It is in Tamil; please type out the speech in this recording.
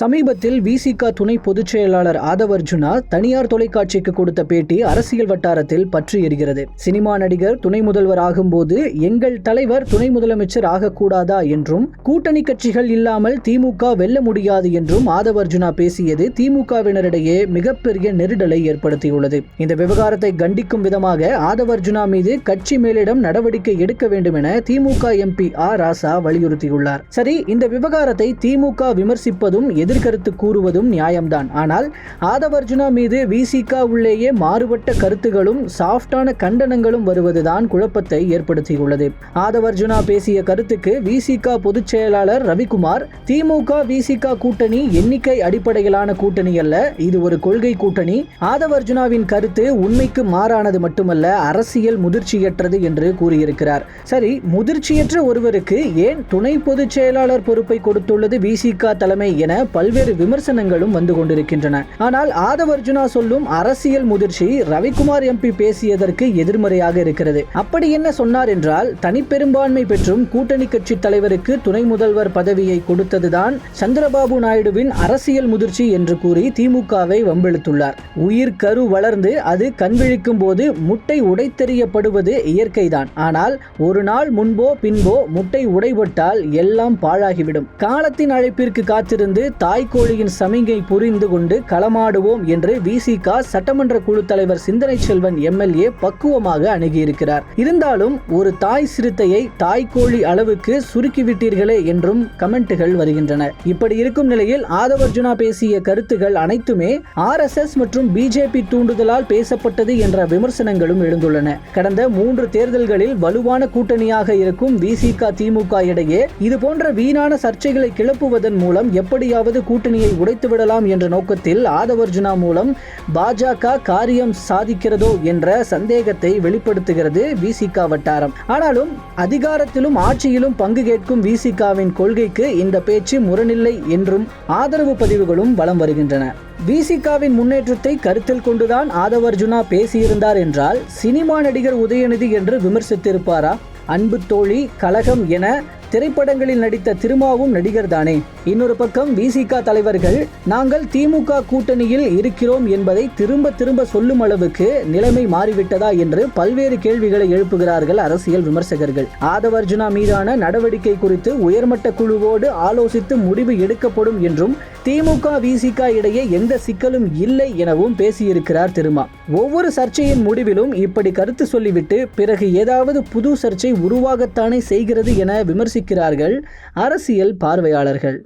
சமீபத்தில் விசிக துணை பொதுச் செயலாளர் ஆதவ் அர்ஜுனா தனியார் தொலைக்காட்சிக்கு கொடுத்த பேட்டி அரசியல் வட்டாரத்தில் பற்றி எரிகிறது. சினிமா நடிகர் துணை முதல்வர் ஆகும்போது எங்கள் தலைவர் துணை முதலமைச்சர் ஆகக்கூடாதா என்றும் கூட்டணி கட்சிகள் இல்லாமல் திமுக வெல்ல முடியாது என்றும் ஆதவ் அர்ஜுனா பேசியது திமுகவினரிடையே மிகப்பெரிய நெருடலை ஏற்படுத்தியுள்ளது. இந்த விவகாரத்தை கண்டிக்கும் விதமாக ஆதவ் அர்ஜுனா மீது கட்சி மேலிடம் நடவடிக்கை எடுக்க வேண்டும் என திமுக எம்பி ஆ ராசா வலியுறுத்தியுள்ளார். சரி இந்த விவகாரத்தை திமுக விமர்சிப்பதும் எதிர்கருத்து கூறுவதும் நியாயம்தான். ஆனால் ஆதவர்ஜுனா மீது விசிகா உள்ளேயே மாறுபட்ட கருத்துகளும் சாஃப்டான கண்டனங்களும் வருவதுதான் குழப்பத்தை ஏற்படுத்தியுள்ளது. ஆதவர்ஜுனா பேசிய கருத்துக்கு விசிகா பொதுச் செயலாளர் ரவிக்குமார் திமுக விசிகா கூட்டணி எண்ணிக்கை அடிப்படையிலான கூட்டணி அல்ல இது ஒரு கொள்கை கூட்டணி. ஆதவர்ஜுனாவின் கருத்து உண்மைக்கு மாறானது மட்டுமல்ல அரசியல் முதிர்ச்சியற்றது என்று கூறியிருக்கிறார். சரி முதிர்ச்சியற்ற ஒருவருக்கு ஏன் துணை பொதுச் செயலாளர் பொறுப்பை கொடுத்துள்ளது விசிகா தலைமை என பல்வேறு விமர்சனங்களும் வந்து கொண்டிருக்கின்றன. ஆனால் ஆதவர்ஜுனா சொல்லும் அரசியல் முதிர்ச்சி ரவிக்குமார் எம்பி பேசியதற்கு எதிர்மறையாக இருக்கிறது. அப்படி என்ன சொன்னார் என்றால் தனிப்பெரும்பான்மை பெற்றும் கூட்டணி கட்சி தலைவருக்கு துணை முதல்வர் பதவியை கொடுத்ததுதான் சந்திரபாபு நாயுடுவின் அரசியல் முதிர்ச்சி என்று கூறி திமுகவை வம்பிழுத்துள்ளார். உயிர் கரு வளர்ந்து அது கண்விழிக்கும் போது முட்டை உடைத்தெறியப்படுவது இயற்கைதான். ஆனால் ஒரு நாள் முன்போ பின்போ முட்டை உடைபட்டால் எல்லாம் பாழாகிவிடும். காலத்தின் அழைப்பிற்கு காத்திருந்து தாய்க்கோழியின் சமிகை புரிந்து கொண்டு களமாடுவோம் என்று விசிகா சட்டமன்ற குழு தலைவர் சிந்தனை செல்வன் எம்எல்ஏ பக்குவமாக அணுகியிருக்கிறார். இருந்தாலும் ஒரு தாய் சிறுத்தையை தாய்க்கோழி அளவுக்கு சுருக்கிவிட்டீர்களே என்றும் கமெண்ட்டுகள் வருகின்றன. இப்படி இருக்கும் நிலையில் ஆதவர்ஜுனா பேசிய கருத்துகள் அனைத்துமே ஆர்எஸ்எஸ் மற்றும் பிஜேபி தூண்டுதலால் பேசப்பட்டது என்ற விமர்சனங்களும் எழுந்துள்ளன. கடந்த மூன்று தேர்தல்களில் வலுவான கூட்டணியாக இருக்கும் விசிகா திமுக இடையே இதுபோன்ற வீணான சர்ச்சைகளை கிளப்புவதன் மூலம் எப்படியாவது கூட்டணியை உடைத்துவிடலாம் என்ற நோக்கத்தில் ஆதவர்ஜுனா மூலம் பாஜக காரியம் சாதிக்கிறதோ என்ற சந்தேகத்தை வெளிப்படுத்துகிறது விசிக வட்டாரம். ஆனாலும் அதிகாரத்திலும் ஆட்சியிலும் பங்கு கேட்கும் விசிகாவின் கொள்கைக்கு இந்த பேச்சு முரணில்லை என்றும் ஆதரவு பதிவுகளும் வலம் வருகின்றன. விசிகாவின் முன்னேற்றத்தை கருத்தில் கொண்டுதான் ஆதவர்ஜுனா பேசியிருந்தார் என்றால் சினிமா நடிகர் உதயநிதி என்று விமர்சித்திருப்பாரா? அன்பு தோழி கலகம் என திரைப்படங்களில் நடித்த திருமாவும் நடிகர் தானே இன்னொரு பக்கம் விசிக தலைவர்கள் நாங்கள் திமுக கூட்டணியில் இருக்கிறோம் என்பதை திரும்ப திரும்ப சொல்லும் அளவுக்கு நிலைமை மாறிவிட்டதா? என்று பல்வேறு கேள்விகளை எழுப்புகிறார்கள் அரசியல் விமர்சகர்கள். ஆதவர்ஜுனா மீதான நடவடிக்கை குறித்து உயர்மட்ட குழுவோடு ஆலோசித்து முடிவு எடுக்கப்படும் என்றும் திமுக விசிக இடையே எந்த சிக்கலும் இல்லை எனவும் பேசியிருக்கிறார் திருமா. ஒவ்வொரு சர்ச்சையின் முடிவிலும் இப்படி கருத்து சொல்லிவிட்டு பிறகு ஏதாவது புது சர்ச்சை உருவாகத்தானே செய்கிறது என விமர்சிக்கிறார்கள் அரசியல் பார்வையாளர்கள்.